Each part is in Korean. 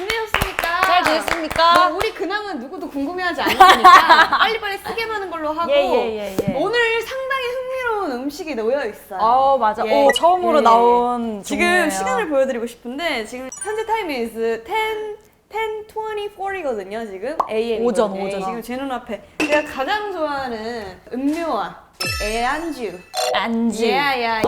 지내셨습니까? 잘 지냈습니까? 뭐 우리 근황은 누구도 궁금해하지 않을 테니까 빨리빨리 쓰게 하는 걸로 하고 예, 예, 예, 예. 오늘 상당히 흥미로운 음식이 놓여 있어요. 어 맞아. 예. 오 처음으로 예. 나온 지금 종류예요. 시간을 보여드리고 싶은데 지금 현재 타임이 is 10 10:24이거든요. 지금 AM 오전. 오전. 지금 제 눈앞에 제가 가장 좋아하는 음료와 애안주. 안지. 야야.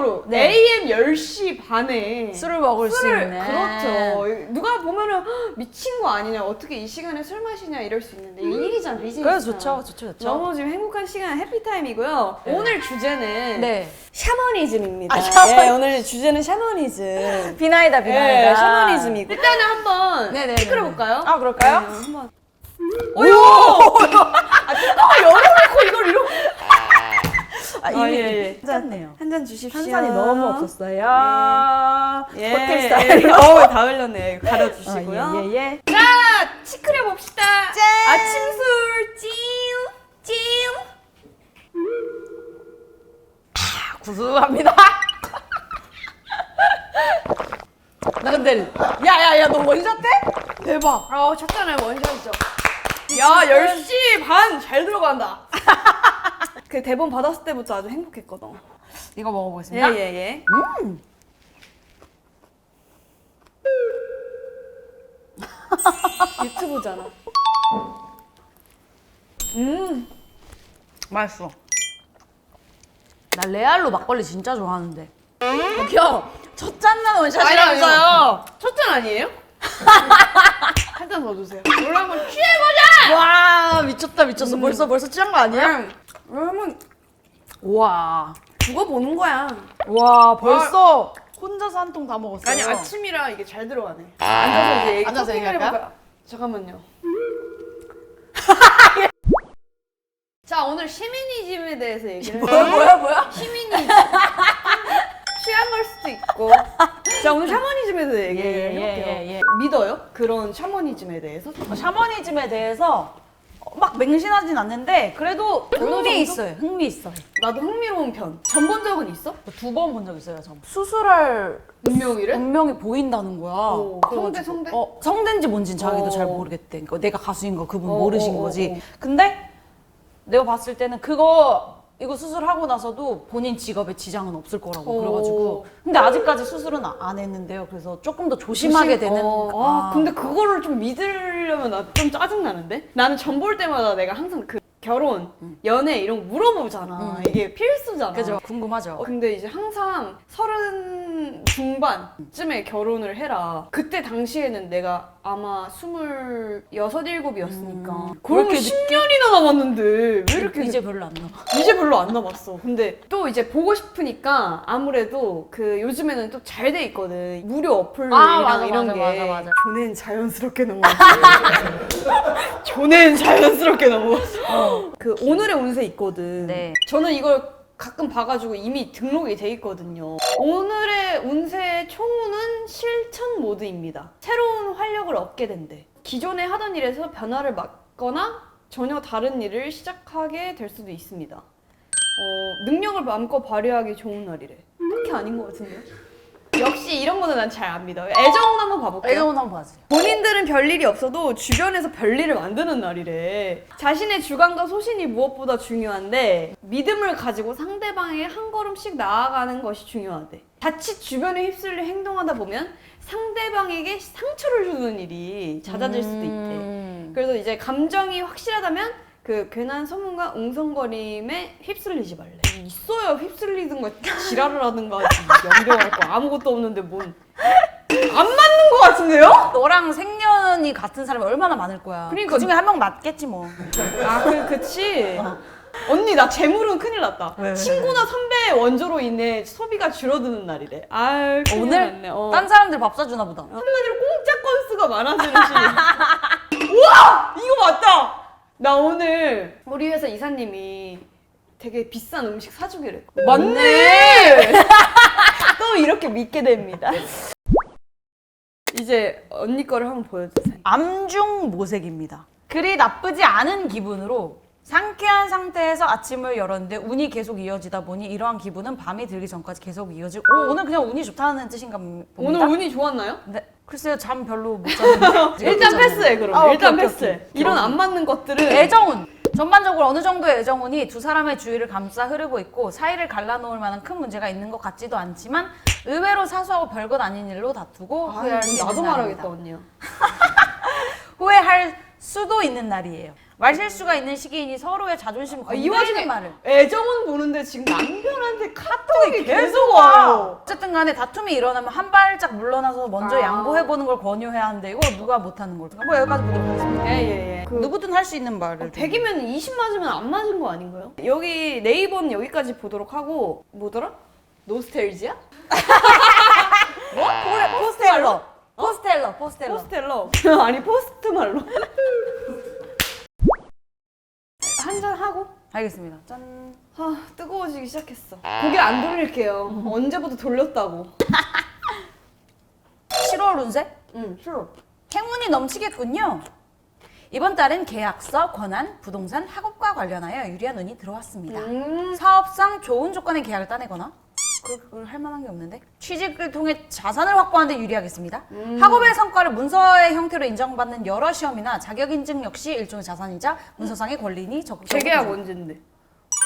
어. 합법적으로 네. AM 10시 반에 술을 먹을 수 술을 있는. 그렇죠. 누가 보면은 "헉, 미친 거 아니냐 어떻게 이 시간에 술 마시냐 이럴 수 있는데 이게 일이잖아 비즈니스. 그래 좋죠, 좋죠, 좋죠. 너무 지금 행복한 시간 해피 타임이고요. 오늘 주제는 네. 샤머니즘입니다. 아, 샤머니- 예, 오늘 주제는 샤머니즘. 비나이다 비나이다. 예, 샤머니즘이고. 일단은 한번 네 네 네네. 체크해 볼까요? 아 그럴까요? 네, 한번. 어요! 아, 뚜껑을 열어놓고 이걸 이렇게. 아, 아, 예, 예. 짰네요. 한 잔 주십시오. 탄산이 너무 없었어요. 예. 호텔 스타일. 예. 어우, 다 흘렸네. 가려주시고요. 예, 예, 예. 자, 치크려 봅시다. 아침술 찜, 찜. 구수합니다. 나 근데 야야야 너 원샷 해? 대박. 아, 쳤잖아요. 원샷이죠. 야, 10시 반 잘 들어간다. 그 대본 받았을 때부터 아주 행복했거든. 이거 예, 먹어보겠습니다. 예, 예. 음. 유튜브잖아. 음. 맛있어. 나 레알로 막걸리 진짜 좋아하는데. 저기요. 첫 잔만 원샷이라면서요. 첫잔 아니에요? 한 잔 더 주세요. 놀라 한번 취해보자! 와 미쳤다 미쳤어. 벌써 벌써 취한 거 아니야? 여러분, 와. 죽어보는 거야. 와 벌써 혼자서 한 통 다 먹었어요. 아니, 아침이라 이게 잘 들어가네. 앉아서 이제 얘기, 앉아서 얘기할까요? 해볼까요? 잠깐만요. 자, 오늘 시미니즘에 대해서 얘기를 뭐야 뭐야 뭐야? 시민이 취한 걸 수도 있고. 자 오늘 샤머니즘에 대해서 얘기를 예, 예, 해볼게요. 예, 예. 믿어요? 그런 샤머니즘에 대해서? 어, 샤머니즘에 대해서 어, 막 맹신하진 않는데 그래도? 흥미 있어요. 흥미 있어요. 나도 흥미로운 편. 전본 적은 있어? 두 번 본 적 있어요. 저 수술할 운명이를? 운명이 보인다는 거야. 오, 성대, 성대? 어, 성대인지 뭔진 자기도 어. 잘 모르겠대. 그러니까 내가 가수인 거 그분 어, 모르신 어, 어, 거지. 어. 근데 내가 봤을 때는 그거 이거 수술하고 나서도 본인 직업에 지장은 없을 거라고 어. 그래가지고 근데 아직까지 수술은 아- 안 했는데요. 그래서 조금 더 조심하게 조심- 되는. 어, 아, 근데 그거를 좀 믿으려면 나 좀 짜증 나는데? 나는 전 볼 때마다 내가 항상 그 결혼, 연애 이런 거 물어보잖아. 음. 이게 필수잖아. 그죠? 궁금하죠. 어, 근데 이제 항상 서른 중반쯤에 결혼을 해라. 그때 당시에는 내가 아마 스물여섯, 일곱이었으니까. 음, 그렇게 왜 이렇게 10년이나 남았는데 왜 이렇게 이제 별로 안 나와. 이제 별로 안 남았어. 근데 또 이제 보고 싶으니까 아무래도 그 요즘에는 또 잘 돼 있거든. 무료 어플이랑 아, 맞아, 이런 맞아, 게. 맞아, 맞아. 조낸 자연스럽게 넘어갔어. 조낸 자연스럽게 넘어갔어. 그 오늘의 운세 있거든. 네. 저는 이걸 가끔 봐가지고 이미 등록이 돼 있거든요. 오늘의 운세 총운은 실천 모드입니다. 새로운 활력을 얻게 된대. 기존에 하던 일에서 변화를 맞거나 전혀 다른 일을 시작하게 될 수도 있습니다. 어, 능력을 마음껏 발휘하기 좋은 날이래. 그렇게 아닌 것 같은데요? 역시 이런 거는 난 잘 안 믿어요. 애정운 한번 봐볼게요. 애정은 한번 봐주세요. 본인들은 별일이 없어도 주변에서 별일을 만드는 날이래. 자신의 주관과 소신이 무엇보다 중요한데 믿음을 가지고 상대방에게 한 걸음씩 나아가는 것이 중요하대. 자칫 주변에 휩쓸려 행동하다 보면 상대방에게 상처를 주는 일이 잦아질 수도 있대. 음. 그래서 이제 감정이 확실하다면 그 괜한 소문과 웅성거림에 휩쓸리지 말래. 있어야 휩쓸리든가 지랄을 하든가 연병할 거 아무것도 없는데 뭔 안 맞는 것 같은데요? 너랑 생년이 같은 사람이 얼마나 많을 거야. 그러니까- 그 중에 한 명 맞겠지 뭐. 아, 그, 그치. 언니, 나 재물은 큰일 났다. 왜, 왜, 친구나 선배 원조로 인해 소비가 줄어드는 날이래. 아유, 큰일 오늘 났네. 어. 딴 사람들 밥 사주나 보다. 한마디로 공짜 건수가 많아지는 시. 우와! 이거 맞다! 나 오늘 이사님이 되게 비싼 음식 사주기로 했거든. 맞네! 또 이렇게 믿게 됩니다. 이제 언니 거를 한번 보여주세요. 암중 모색입니다. 그리 나쁘지 않은 기분으로 상쾌한 상태에서 아침을 열었는데 운이 계속 이어지다 보니 이러한 기분은 밤이 들기 전까지 계속 이어지고 오, 오늘 그냥 운이 좋다는 뜻인가 봅니다. 오늘 운이 좋았나요? 네, 글쎄요 잠 별로 못 잤는데 일단 패스해 그럼. 아, 오케이, 일단 오케이, 패스해. 오케이. 이런 안 맞는 것들은 애정운 전반적으로 어느 정도의 애정운이 두 사람의 주위를 감싸 흐르고 있고 사이를 갈라놓을 만한 큰 문제가 있는 것 같지도 않지만 의외로 사소하고 별것 아닌 일로 다투고 아, 후회할 수 있는 나도 날입니다. 말하겠다 언니야. 후회할 수도 있는 날이에요. 말실수가 있는 시기이니 서로의 자존심 아, 이 건드리는 와중에 말을 애정은 보는데 지금 남편한테 카톡이 계속 와요. 어쨌든 간에 다툼이 일어나면 한 발짝 물러나서 먼저 아. 양보해보는 걸 권유해야 하는데 이거 누가 못하는 걸까? 뭐 여기까지 보도록 하겠습니다. 예예예. 그 누구든 할 수 있는 말을 100이면 20 맞으면 안 맞은 거 아닌가요? 여기 네이버는 여기까지 보도록 하고 뭐더라? 노스텔지야? 뭐? 포스텔러 포스텔러 포스텔러 포스텔러 아니 포스트말로 한 잔 하고 알겠습니다. 짠. 아 뜨거워지기 시작했어 고개 안 돌릴게요 언제부터 돌렸다고 7월 운세? 응 싫어 행운이 넘치겠군요. 이번 달은 계약서, 권한, 부동산, 학업과 관련하여 유리한 운이 들어왔습니다. 음 사업상 좋은 조건의 계약을 따내거나 그- 그걸 할 만한 게 없는데 취직을 통해 자산을 확보하는 데 유리하겠습니다. 음. 학업의 성과를 문서의 형태로 인정받는 여러 시험이나 자격 인증 역시 일종의 자산이자 문서상의 권리니 적극적으로 재계약. 언젠데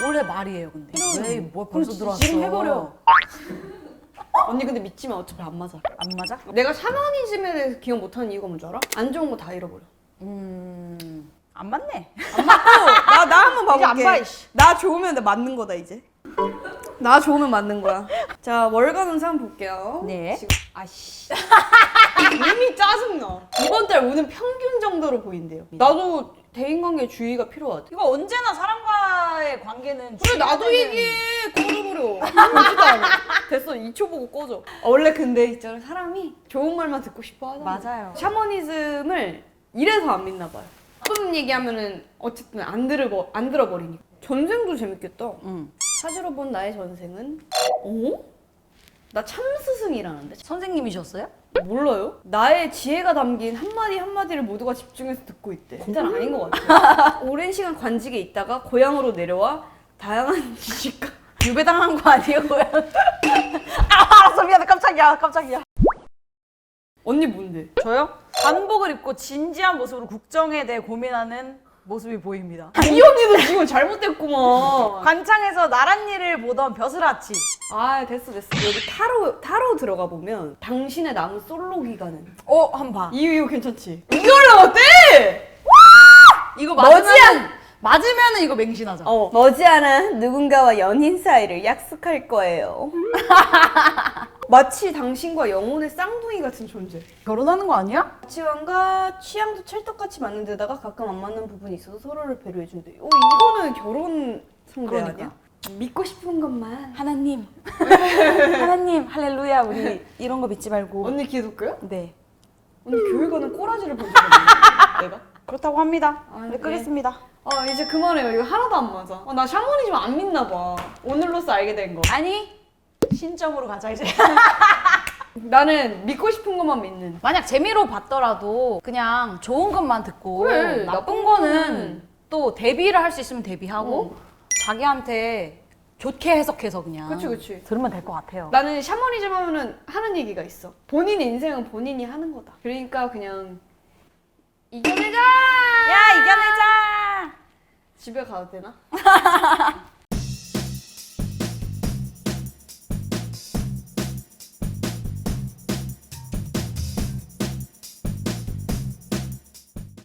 올해 말이에요, 근데 왜뭐 그럼 벌써 지- 들어왔어? 지금 해버려. 언니 근데 믿지마 어차피 안 맞아 안 맞아? 내가 샤머니즘에 대해서 기억 못하는 이유가 뭔지 알아? 안 좋은 거 다 잃어버려 음, 안 맞네. 나, 나 한번 이제 안 봐, 이씨. 나 좋으면 나 맞는 거다, 이제. 나 좋으면 맞는 거야. 자, 월간 운세 한번 볼게요. 네. 지금, 아씨. 이미 짜증나. 이번 달 운은 평균 정도로 보인대요. 나도 대인관계 주의가 필요하대. 이거 언제나 사람과의 관계는 그래, 나도 얘기해. 꺼져버려. 않아. 됐어, 2초 보고 꺼져. 어, 원래 근데 있잖아, 사람이 좋은 말만 듣고 싶어 하잖아. 맞아요. 샤머니즘을 이래서 안 믿나 봐요. 나쁜 얘기하면은 어쨌든 안 들어 안 들어버리니까. 전생도 재밌겠다. 응. 사주로 본 나의 전생은 어? 나 참스승이라는데 선생님이셨어요? 몰라요? 나의 지혜가 담긴 한마디 한마디를 모두가 집중해서 듣고 있대. 일단 아닌 것 같아. 오랜 시간 관직에 있다가 고향으로 내려와 다양한 지식과 유배당한 거 아니에요? 아, 알았어. 미안해. 깜짝이야. 깜짝이야. 언니 뭔데? 저요? 한복을 입고 진지한 모습으로 국정에 대해 고민하는 모습이 보입니다. 이 언니도 지금 잘못됐구만. 관창에서 나란 일을 보던 벼슬아치. 아 됐어 됐어. 여기 타로 타로 들어가 보면 당신의 남은 솔로 기간은 어, 한번 봐. 이거 이거 괜찮지? 이게 올라왔대! 이거 머지않! 맞으면은 이거 맹신하자. 어 머지않아 누군가와 연인 사이를 약속할 거예요. 마치 당신과 영혼의 쌍둥이 같은 존재. 결혼하는 거 아니야? 가치관과 취향도 찰떡같이 맞는 데다가 가끔 안 맞는 부분이 있어서 서로를 배려해준대. 어 이거는 결혼 상대 그러니까. 아니야? 믿고 싶은 것만. 하나님. 하나님, 할렐루야. 우리 이런 거 믿지 말고. 언니 기독교야? 네. 언니 교회 가는 꼬라지를 본 적이 없는데 내가? 그렇다고 합니다. 아, 네, 네. 끄겠습니다. 아 이제 그만해요. 이거 하나도 안 맞아. 아, 나 샤머니즘 안 믿나 봐. 오늘로써 알게 된 거. 아니, 신점으로 가자, 이제. 나는 믿고 싶은 것만 믿는. 만약 재미로 봤더라도 그냥 좋은 것만 듣고 그래, 나쁜 나쁜 거는 거는 또 대비를 할 수 있으면 대비하고 어. 자기한테 좋게 해석해서 그냥 그치, 그치. 들으면 될 것 같아요. 나는 샤머니즘 하면은 하는 얘기가 있어. 본인 인생은 본인이 하는 거다. 그러니까 그냥 이겨내자. 야 이겨내자. 집에 가도 되나?